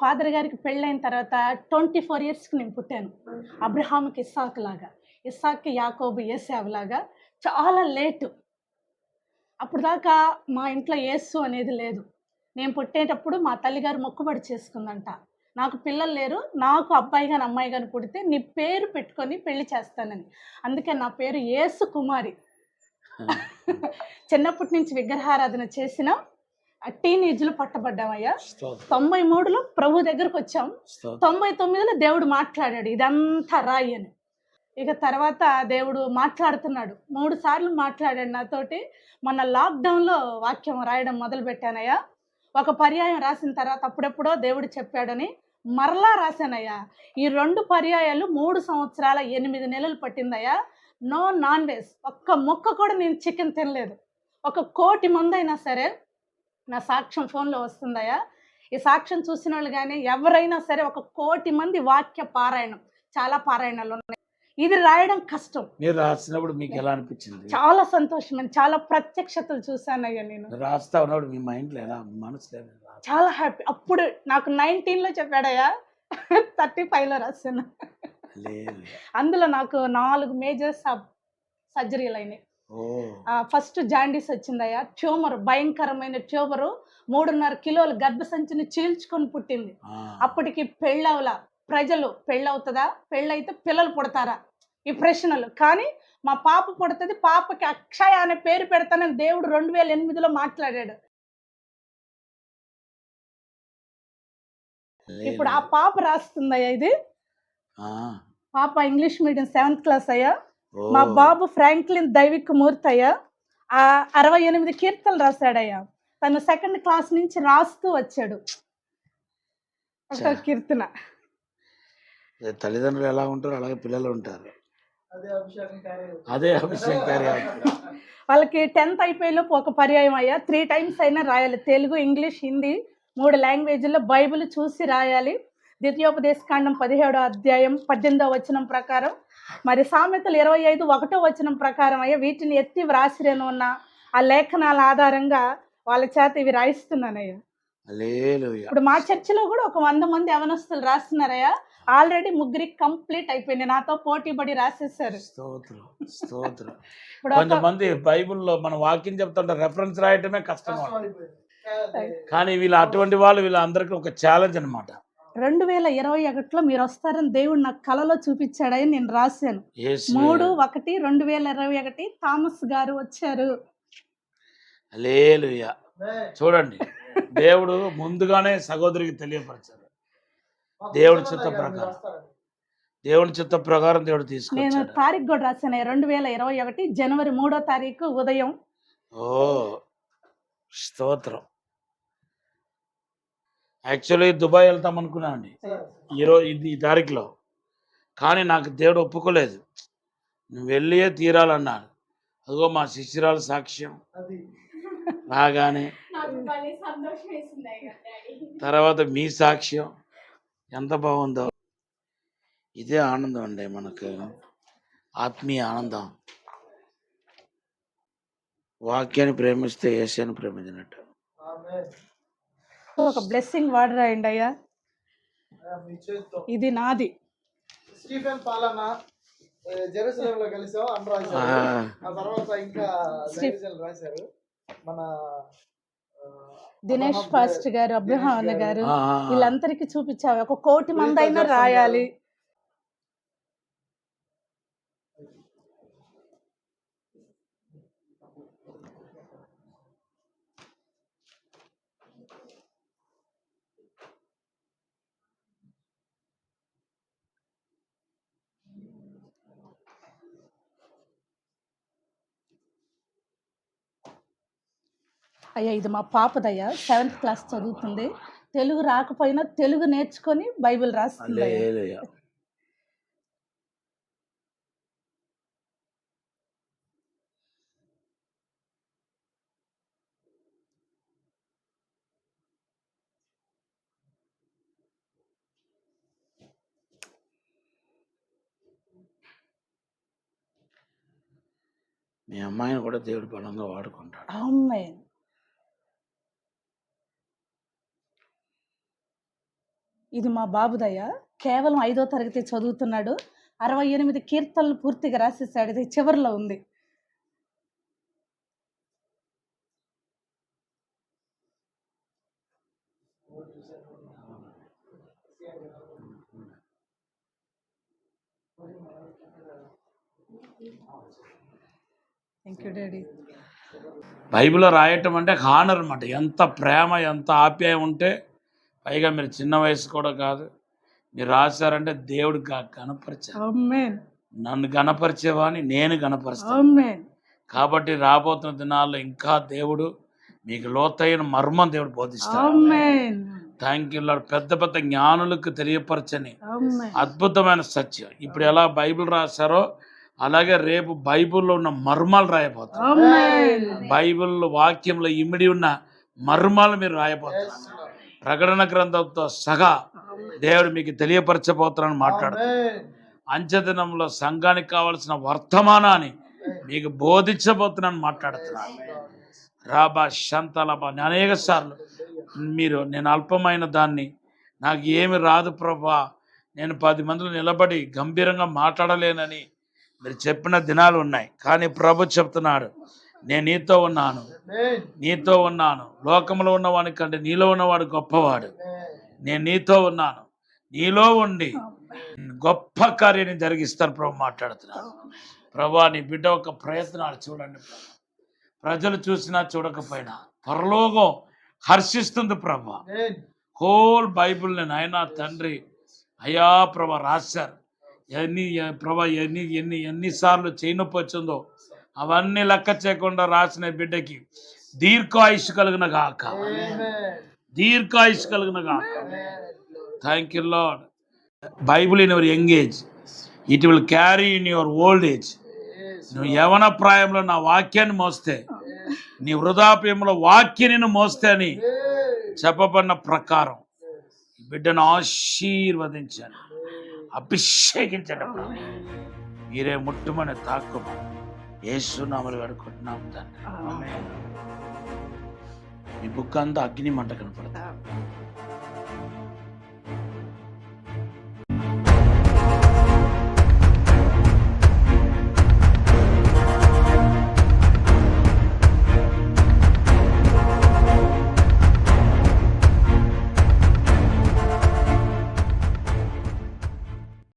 Father గారికి పెళ్ళైన తర్వాత ట్వంటీ ఫోర్ ఇయర్స్కి నేను పుట్టాను. అబ్రహాంకి ఇస్సాక్ లాగా ఇస్సాక్కి యాకోబు ఏసావు లాగా చాలా లేటు. అప్పుడు దాకా మా ఇంట్లో యేసు అనేది లేదు. నేను పుట్టేటప్పుడు మా తల్లిగారు మొక్కుబడి చేసుకుందంట. నాకు పిల్లలు లేరు. నాకు అబ్బాయి కానీ అమ్మాయి కానీ పుడితే నీ పేరు పెట్టుకొని పెళ్ళి చేస్తానని. అందుకే నా పేరు యేసు కుమారి. చిన్నప్పటి నుంచి విగ్రహారాధన చేసిన. టీనేజ్లో పట్టబడ్డామయ్యా. తొంభై మూడులో ప్రభు దగ్గరకు వచ్చాం. తొంభై తొమ్మిదిలో దేవుడు మాట్లాడాడు ఇదంతా రాయి అని. ఇక తర్వాత దేవుడు మాట్లాడుతున్నాడు. మూడు సార్లు మాట్లాడాడు నాతోటి. మొన్న లాక్డౌన్లో వాక్యం రాయడం మొదలు పెట్టానయ్యా ఒక పర్యాయం రాసిన తర్వాత అప్పుడెప్పుడో దేవుడు చెప్పాడని మరలా రాశానయ్యా. ఈ రెండు పర్యాయాలు మూడు సంవత్సరాల ఎనిమిది నెలలు పట్టిందయ్యా. No non veg. ఒక్క ముక్క కూడా నేను చికెన్ తినలేదు. ఒక కోటి మంది అయినా సరే నా సాక్ష్యం ఫోన్లో వస్తుందయ్యా. ఈ సాక్ష్యం చూసిన వాళ్ళు కానీ ఎవరైనా సరే ఒక కోటి మంది వాక్య పారాయణం చాలా పారాయణాలు ఉన్నాయి. ఇది రాయడం కష్టం. మీరు రాసినప్పుడు మీకు ఎలా అనిపించింది? చాలా సంతోషం చాలా ప్రత్యక్షతలు చూశానయ్యా నేను. రాస్తా ఉన్నప్పుడు మీ మైండ్లో ఎలా మనసులో ఎలా రాదు? చాలా హ్యాపీ. అప్పుడు నాకు నైన్టీన్లో చెప్పాడయ్యా. థర్టీ ఫైవ్లో రాశాను. లేదు. అందులో నాకు నాలుగు మేజర్ సబ్ సర్జరీలు అయినాయి. ఫస్ట్ జాండీస్ వచ్చిందయ్యా. ట్యూమర్ భయంకరమైన ట్యూమరు. మూడున్నర కిలోల గర్భసంచిని చీల్చుకొని పుట్టింది. అప్పటికి పెళ్ళవల. ప్రజలు పెళ్ళవుతుందా? పెళ్ళైతే పిల్లలు పుడతారా? ఈ ప్రశ్నలు. కానీ మా పాప పుడుతుంది పాపకి అక్షయ అనే పేరు పెడతానని దేవుడు రెండు వేల ఎనిమిదిలో మాట్లాడాడు. ఇప్పుడు ఆ పాప రాస్తుందయ్యా ఇది. పాప ఇంగ్లీష్ మీడియం సెవెంత్ క్లాస్ అయ్యా. మా బాబు ఫ్రాంక్లిన్ దైవిక్ మూర్తి అయ్యా ఆ అరవై ఎనిమిది కీర్తనలు రాశాడయ్యా. తను సెకండ్ క్లాస్ నుంచి రాస్తూ వచ్చాడు. ఒక. కీర్తన. తల్లిదండ్రులు ఎలా ఉంటారో అలాగే పిల్లలు ఉంటారు. అదే అభిషేకం వాళ్ళకి టెన్త్ అయిపోయేలోపు ఒక పర్యాయం అయ్యా. త్రీ టైమ్స్ అయినా రాయాలి. తెలుగు ఇంగ్లీష్ హిందీ మూడు లాంగ్వేజ్లో బైబిల్ చూసి రాయాలి. ద్వితీయోపదేశ కాండం పదిహేడో అధ్యాయం పద్దెనిమిదో వచనం ప్రకారం మరి సామెతలు ఇరవై ఐదు ఒకటో వచనం ప్రకారం అయ్యా వీటిని ఎత్తి వ్రాసిరేను ఉన్న ఆ లేఖనాల ఆధారంగా వాళ్ళ చేత ఇవి రాయిస్తున్నానయ్యా. ఇప్పుడు మా చర్చిలో కూడా ఒక వంద మంది యవనస్తులు రాస్తున్నారయ్యా. ఆల్రెడీ ముగ్గురికి కంప్లీట్ అయిపోయింది. నాతో పోటీ పడి రాసేసారు స్తోత్రం స్తోత్రం. కొంతమంది బైబిల్లో మన వాక్యం చెప్తుంటే రెఫరెన్స్ రాయటమే కష్టం. కానీ వీళ్ళు అటువంటి వాళ్ళు వీళ్ళందరికీ ఒక ఛాలెంజ్ అనమాట రెండు వేల ఇరవై ఒకటిలో మీరు వస్తారని దేవుడు నాకు కలలో చూపించాడని నేను రాశాను. మూడు ఒకటి రెండు వేల ఇరవై ఒకటి థామస్ గారు వచ్చారు. లేలుయ. చూడండి దేవుడు ముందుగానే సహోదరికి తెలియపరిచారు మాకు దేవుడి చిత్త ప్రకారం. దేవుని చిత్త ప్రకారం దేవుడు నేను తీసుకొచ్చాడు తారీఖు కూడా రాశాను రెండు వేల ఇరవై ఒకటి జనవరి మూడో తారీఖు ఉదయం. ఓ స్తోత్రం. యాక్చువల్లీ దుబాయ్ వెళ్తాం అనుకున్నానండి సరే. ఈరోజు ఇది ఈ తారీఖులో. కానీ నాకు దేవుడు ఒప్పుకోలేదు. నువ్వు వెళ్ళియే తీరాలన్నాడు అదిగో మా శిష్యురాలు సాక్ష్యం. రాగానే తర్వాత మీ సాక్ష్యం. ఎంత బాగుందో. ఇదే ఆనందం అండి మనకు. ఆత్మీయ ఆనందం. వాక్యాన్ని ప్రేమిస్తే ఏసియాని ప్రేమించినట్టు. ఒక బ్లెస్సింగ్ వర్డ్ రాయండి అయ్యా ఇది నాది. స్టీఫెన్ పాలన జెరూసలేం లో కలిసాం అని రాశారు ఆ. తర్వాత ఇంకా రాశారు. మన దినేష్ ఫాస్ట్ గారు అబ్రహాం అన్న దినేష్ గారు. వీళ్ళందరికీ చూపించావు? ఒక కోటి మంది అయినా రాయాలి. అయ్యా ఇది మా పాపదయ్యా సెవెంత్ క్లాస్ చదువుతుంది తెలుగు రాకపోయినా తెలుగు నేర్చుకొని బైబిల్ రాస్తుంది. హల్లెలూయా. మీ అమ్మాయిని కూడా దేవుడు బలంగా వాడుకుంటాడు ఆమేన్. ఇది మా బాబుదయ్య కేవలం ఐదో తరగతి చదువుతున్నాడు. అరవై ఎనిమిది కీర్తనలు పూర్తిగా రాసేసాడు. ఇది చివరిలో ఉంది. థ్యాంక్ యూ డాడీ బైబిల్లో రాయటం అంటే హానర్ అనమాట ఎంత ప్రేమ ఎంత ఆప్యాయం ఉంటే పైగా మీరు చిన్న వయసు కూడా కాదు. మీరు రాశారంటే దేవుడు ఆమేన్. నన్ను గణపరిచేవాని నేను గణపరుస్తాను. ఆమేన్. కాబట్టి రాబోతున్న దినాల్లో ఇంకా దేవుడు మీకు లోతైన మర్మం దేవుడు బోధిస్తాడు. ఆమేన్. థ్యాంక్ యూ లార్డ్ పెద్ద పెద్ద జ్ఞానులకు తెలియపరచని ఆమేన్. అద్భుతమైన సత్యం. ఇప్పుడు ఎలా బైబిల్ రాశారో అలాగే రేపు బైబిల్లో ఉన్న మర్మాలు రాయబోతారు. ఆమేన్. బైబిల్ వాక్యంలో ఇమిడి ఉన్న మర్మాలు మీరు రాయబోతున్నారు ప్రకటన గ్రంథంతో సహా దేవుడు మీకు తెలియపరచబోతున్నాను మాట్లాడుతున్నాను. అంచెదినంలో సంఘానికి కావలసిన వర్తమానాన్ని మీకు బోధించబోతున్నాను మాట్లాడుతున్నాను రాబా శాంతలాబా నేను అనేక సార్లు మీరు నేను అల్పమైన దాన్ని నాకు ఏమి రాదు ప్రభా. నేను పది మందిలో నిలబడి గంభీరంగా మాట్లాడలేనని మీరు చెప్పిన దినాలు ఉన్నాయి. కానీ ప్రభు చెప్తున్నాడు నేను నీతో ఉన్నాను. నీతో ఉన్నాను. లోకంలో ఉన్నవాడి కంటే నీలో ఉన్నవాడు గొప్పవాడు. నేను నీతో ఉన్నాను. నీలో ఉండి గొప్ప కార్యాన్ని జరిగిస్తాను ప్రభు మాట్లాడుతున్నాను ప్రభా నీ బిడ్డ ఒక ప్రయత్నాలు చూడండి ప్రజలు చూసినా చూడకపోయినా పరలోకం హర్షిస్తుంది ప్రభా. హోల్ బైబిల్ని నాయన తండ్రి అయ్యా ప్రభా రాశారు. ఎన్ని ప్రభా ఎన్ని ఎన్ని ఎన్నిసార్లు చేయనొప్పి వచ్చిందో అవన్నీ లెక్క చేయకుండా రాసిన బిడ్డకి దీర్ఘాయుష్ కలిగిన గాక. దీర్ఘాయుష్ కలిగిన గాక. Thank you lord Bible in your young age it will carry in your old age నువ్వు యవన ప్రాయంలో నా వాక్యాన్ని మోస్తే నీ వృధాప్యంలో వాక్యని మోస్తే అని చెప్పబడిన ప్రకారం బిడ్డను ఆశీర్వదించాను అభిషేకించండి. మీరే ముట్టుమని తాక్కుమని ఏసునామలు వేడుకుంటున్నాం తండ్రి. మీ బుక్ అంతా అగ్ని మంట కనపడుతుంది.